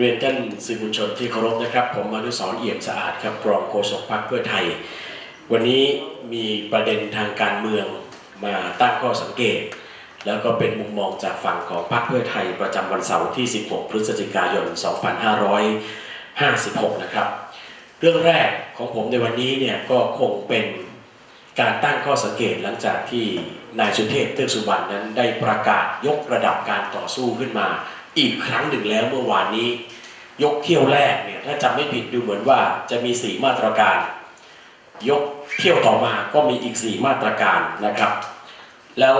เรียนท่านสื่อมวลชนที่เคารพนะครับ ผมอนุสรเอี่ยมสะอาดครับรองโฆษกพรรคเพื่อไทย วันนี้มีประเด็นทางการเมืองมาตั้งข้อสังเกต แล้วก็เป็นมุมมองจากฝั่งของพรรคเพื่อไทยประจำวันเสาร์ที่ 16 พฤศจิกายน 2556 นะครับ เรื่องแรกของผมในวันนี้เนี่ยก็คงเป็นการตั้งข้อสังเกตหลังจากที่นายสุเทพเทือกสุบรรณนั้นได้ประกาศยกระดับการต่อสู้ขึ้นมา อีกครั้งหนึ่งแล้วเมื่อวานนี้ ยกเที่ยวแรกเนี่ยถ้าจำไม่ผิดดูเหมือนว่าจะมีสีมาตรการ ยกเที่ยวต่อมาก็มีอีกสีมาตรการนะครับ แล้ว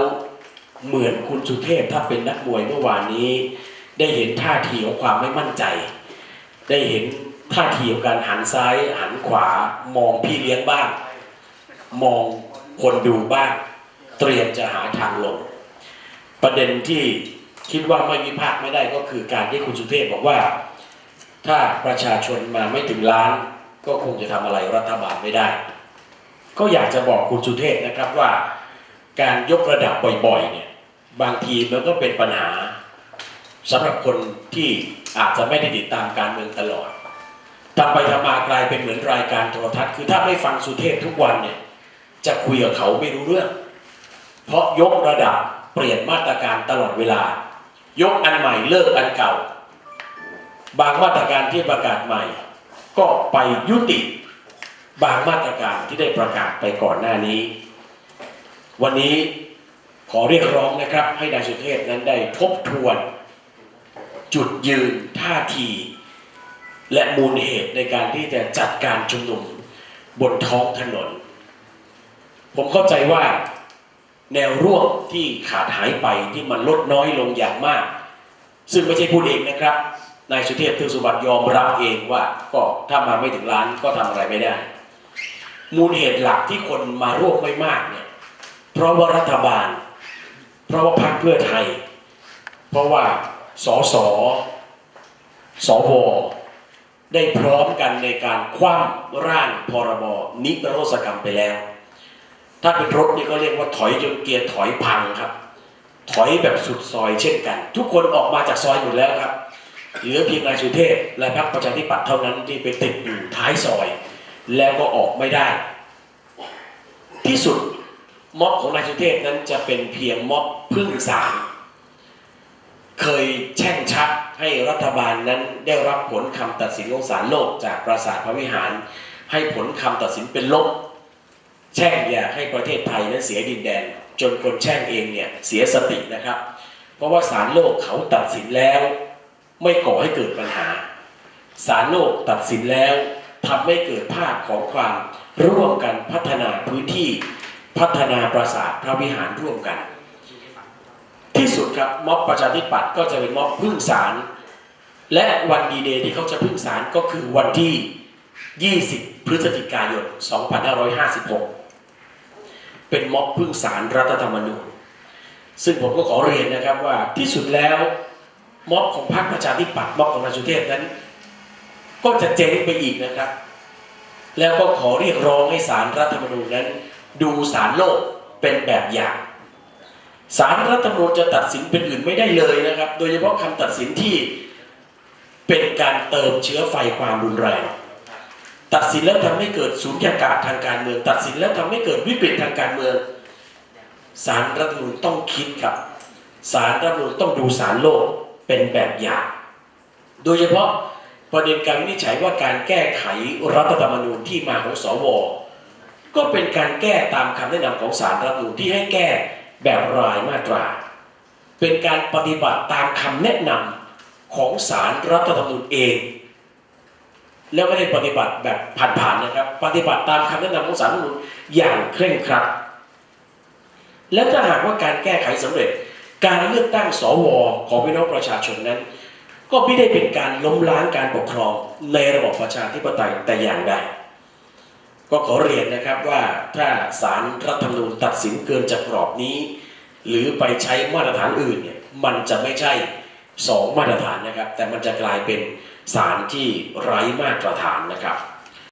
เหมือนคุณสุเทพถ้าเป็นนักมวยเมื่อวานนี้ ได้เห็นท่าทีของความไม่มั่นใจ ได้เห็นท่าทีของการหันซ้ายหันขวามองพี่เลี้ยงบ้าง มองคนดูบ้าง เตรียมจะหาทางลงประเด็นที่ คิดว่าไม่วิพากษ์ไม่ได้ก็คือการที่คุณสุเทพบอกว่า ถ้าประชาชนมาไม่ถึงล้าน ก็คงจะทำอะไรรัฐบาลไม่ได้ ก็อยากจะบอกคุณสุเทพนะครับว่า การยกระดับบ่อยๆเนี่ยบางทีมันก็เป็นปัญหาสำหรับคนที่อาจจะไม่ได้ติดตามการเมืองตลอดทำไปทำมากลายเป็นเหมือนรายการโทรทัศน์คือถ้าไม่ฟังสุเทพทุกวันเนี่ยจะคุยกับเขาไม่รู้เรื่อง เพราะยกระดับเปลี่ยนมาตรการตลอดเวลา ยกอันใหม่เลิกอันเก่า บางมาตรการที่ประกาศใหม่ ก็ไปยุติบางมาตรการที่ได้ประกาศไปก่อนหน้านี้ วันนี้ขอเรียกร้องนะครับ ให้นายสุเทพนั้นได้ทบทวน จุดยืนท่าที และมูลเหตุในการที่จะจัดการชุมนุมบนท้องถนน ผมเข้าใจว่า แนวร่วมที่ขาดหายไปที่มันลดน้อยลงอย่างมาก ซึ่งไม่ใช่พูดเองนะครับนายสุเทพเทือกสุบรรณยอมรับเองว่าก็ถ้ามาไม่ถึงล้านก็ทำอะไรไม่ได้ มูลเหตุหลักที่คนมาร่วมไม่มากเนี่ยเพราะว่ารัฐบาล เพราะว่าพรรคเพื่อไทย เพราะว่าสสสวได้พร้อมกันในการคว่ำร่างพรบนิรโทษกรรมไปแล้ว ถ้าเป็นรถนี่ก็เรียกว่าถอยจนเกียร์ถอยพังครับ ถอยแบบสุดซอยเช่นกัน ทุกคนออกมาจากซอยหมดแล้วครับเหลือเพียงนายสุเทพและพรรคประชาธิปัตย์เท่านั้นที่ไปติดอยู่ท้ายซอย แล้วก็ออกไม่ได้ ที่สุดม็อบของนายสุเทพนั้นจะเป็นเพียงม็อบพึ่งสารเคยแช่งชักให้รัฐบาลนั้นได้รับผลคำตัดสินของศาลโลกจากปราสาทพระวิหาร ให้ผลคำตัดสินเป็นลบ แช่งอยากให้ประเทศไทยนั้นเสียดินแดน จนคนแช่งเองเนี่ยเสียสตินะครับ เพราะว่าศาลโลกเขาตัดสินแล้ว ไม่ก่อให้เกิดปัญหาศาลโลกตัดสินแล้วทำให้เกิดภาพของความร่วมกันพัฒนาพื้นที่พัฒนาปราสาทพระวิหารร่วมกัน ที่สุดครับม็อบประชาธิปัตย์ก็จะเป็นม็อบพึ่งศาลและวันดีเดย์ที่เขาจะพึ่งศาลก็คือวันที่ 20 พฤศจิกายน 2556 เป็นม็อบพึ่งศาลรัฐธรรมนูญ ซึ่งผมก็ขอเรียนนะครับว่าที่สุดแล้วม็อบของพรรคประชาธิปัตย์ม็อบของนายสุเทพนั้น ก็จะเจ๊งไปอีกนะครับ แล้วก็ขอเรียกร้องให้ศาลรัฐธรรมนูญนั้น ดูศาลโลกเป็นแบบอย่างศาลรัฐธรรมนูญจะตัดสินเป็นอื่นไม่ได้เลยนะครับ โดยเฉพาะคำตัดสินที่เป็นการเติมเชื้อไฟความรุนแรง ตัดสินแล้วทำให้เกิดสูญญากาศทางการเมือง ตัดสินแล้วทำให้เกิดวิกฤตทางการเมืองศาลรัฐมนูญต้องคิดครับศาลรัฐมนูญต้องดูศาลโลกเป็นแบบอย่าง โดยเฉพาะประเด็นการวินิจฉัยว่าการแก้ไขรัฐธรรมนูญที่มาของสว ก็เป็นการแก้ตามคำแนะนำของศาลรัฐมนูญที่ให้แก้แบบรายมาตรา เป็นการปฏิบัติตามคำแนะนำของศาลรัฐธรรมนูญเอง แล้วไม่ได้ปฏิบัติแบบผ่านๆนะครับ ปฏิบัติตามคำแนะนำของศาลรัฐมนูญอย่างเคร่งครัด และถ้าหากว่าการแก้ไขสำเร็จ การเลือกตั้งสวของพี่น้องประชาชนนั้น ก็ไม่ได้เป็นการล้มล้างการปกครองในระบบประชาธิปไตยแต่อย่างใดก็ขอเรียนนะครับว่าถ้าศาลรัฐธรรมนูญตัดสินเกินจากกรอบนี้ หรือไปใช้มาตรฐานอื่นเนี่ยมันจะไม่ใช่สองมาตรฐานนะครับ แต่มันจะกลายเป็น สารที่ไร้มาตรฐานนะครับ